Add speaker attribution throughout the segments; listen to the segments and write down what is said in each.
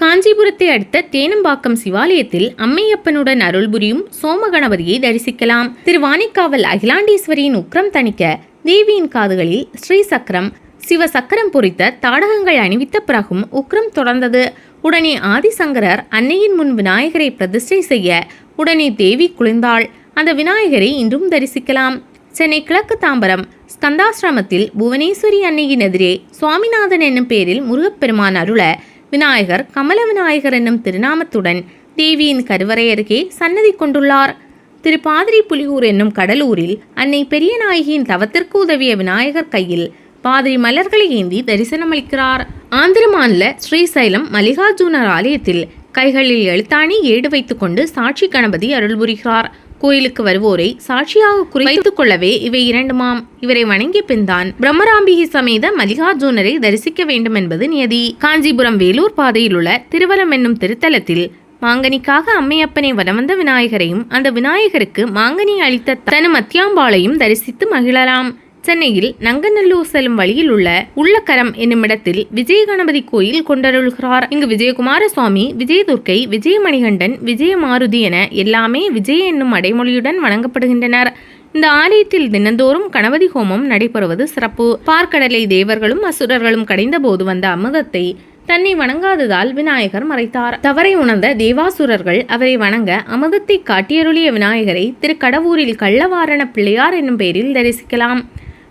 Speaker 1: காஞ்சிபுரத்தை அடுத்த தேனம்பாக்கம் சிவாலயத்தில் அம்மையப்பனுடன் அருள் புரியும் சோமகணபதியை தரிசிக்கலாம். திருவாணிக்காவல் அகிலாண்டேஸ்வரியின் உக்ரம் தணிக்க தேவியின் காதுகளில் ஸ்ரீ சக்கரம் சிவ சக்கரம் பொறித்த தாடகங்கள் அணிவித்த பிறகும் உக்ரம் தொடர்ந்தது. உடனே ஆதிசங்கரர் அன்னையின் முன் விநாயகரை பிரதிஷ்டை செய்ய உடனே தேவி குளிர்ந்தாள். அந்த விநாயகரை இன்றும் தரிசிக்கலாம். சென்னை கிழக்கு தாம்பரம் ஸ்கந்தாசிரமத்தில் புவனேஸ்வரி அன்னையின் எதிரே சுவாமிநாதன் என்னும் பெயரில் முருகப்பெருமான் அருள விநாயகர் கமல விநாயகர் என்னும் திருநாமத்துடன் தேவியின் கருவறை அருகே சன்னதி கொண்டுள்ளார். திரு பாதிரி புலியூர் என்னும் கடலூரில் அன்னை பெரிய நாயகியின் தவத்திற்கு உதவிய விநாயகர் கையில் பாதிரி மலர்களை ஏந்தி தரிசனமளிக்கிறார். ஆந்திர மாநில ஸ்ரீசைலம் மல்லிகார்ஜுனர் ஆலயத்தில் கைகளில் எழுத்தாணி ஏடு வைத்துக்கொண்டு சாட்சி கணபதி அருள்புரிகிறார். கோயிலுக்கு வருவோரை சாட்சியாக குறைத்துக் கொள்ளவே இவை இரண்டுமாம். இவரை வணங்கிய பின்தான் பிரம்மராம்பிகை சமேத மல்லிகார்ஜுனரை தரிசிக்க வேண்டும் என்பது நியதி. காஞ்சிபுரம் வேலூர் பாதையில் உள்ள திருவலம் என்னும் திருத்தலத்தில் மாங்கனிக்காக அம்மையப்பனை வனவந்த விநாயகரையும் அந்த விநாயகருக்கு மாங்கனி அளித்த தனு மத்தியாம்பாளையும் தரிசித்து மகிழலாம். சென்னையில் நங்கநல்லூர் செல்லும் வழியில் உள்ள உள்ளக்கரம் என்னும் இடத்தில் விஜய கணபதி கோயில் கொண்டருள்கிறார். இங்கு விஜயகுமார சுவாமி விஜயதுர்க்கை விஜயமணிகண்டன் விஜயமாருதி என எல்லாமே விஜய் என்னும் அடைமொழியுடன் வணங்கப்படுகின்றனர் இந்த ஆலயத்தில் தினந்தோறும் கணபதி ஹோமம் நடைபெறுவது சிறப்பு. பார்க்கடலை தேவர்களும் அசுரர்களும் கடைந்த போது வந்த அமுதத்தை தன்னை வணங்காததால் விநாயகர் மறைத்தார். தவறை உணர்ந்த தேவாசுரர்கள் அவரை வணங்க அமுதத்தை காட்டியருளிய விநாயகரை திருக்கடவூரில் கள்ளவாரண பிள்ளையார் என்னும் பெயரில் தரிசிக்கலாம்.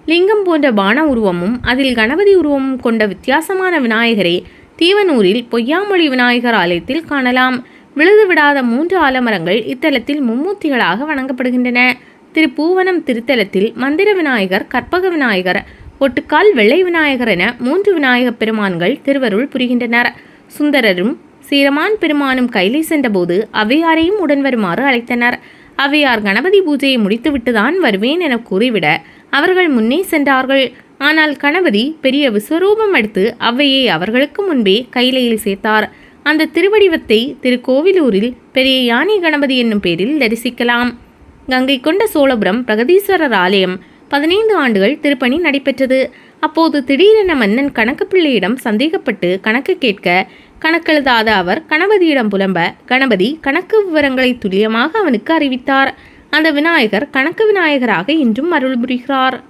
Speaker 1: லிங்கம் போன்ற பான உருவமும் அதில் கணபதி உருவமும் கொண்ட வித்தியாசமான விநாயகரை தீவனூரில் பொய்யாமொழி விநாயகர் ஆலயத்தில் காணலாம். விழுது விடாத மூன்று ஆலமரங்கள் இத்தலத்தில் மும்மூர்த்திகளாக வணங்கப்படுகின்றன. திருப்பூவனம் திருத்தலத்தில் மந்திர விநாயகர் கற்பக விநாயகர் ஒட்டுக்கால் வெள்ளை விநாயகர் என மூன்று விநாயகப் பெருமான்கள் திருவருள் புரிகின்றனர். சுந்தரரும் சீரமான் பெருமானும் கைலை சென்றபோது அவையாரையும் உடன் வருமாறு அழைத்தனர். அவையார் கணபதி பூஜையை முடித்துவிட்டுதான் வருவேன் என கூறிவிட அவர்கள் முன்னே சென்றார்கள். ஆனால் கணபதி பெரிய விஸ்வரூபம் எடுத்து அவ்வையை அவர்களுக்கு முன்பே கைலையில் சேர்த்தார். அந்த திருவடிவத்தை திருக்கோவிலூரில் பெரிய யானை கணபதி என்னும் பேரில் தரிசிக்கலாம். கங்கை கொண்ட சோழபுரம் பிரகதீஸ்வரர் ஆலயம் பதினைந்து ஆண்டுகள் திருப்பணி நடைபெற்றது. அப்போது திடீரென மன்னன் கணக்கு பிள்ளையிடம் சந்தேகப்பட்டு கணக்கு கேட்க கணக்கெழுதாத அவர் கணபதியிடம் புலம்ப கணபதி கணக்கு விவரங்களை துல்லியமாக அவனுக்கு அறிவித்தார். அந்த விநாயகர் கணக்கு விநாயகராக இன்றும் அருள் புரிகிறார்.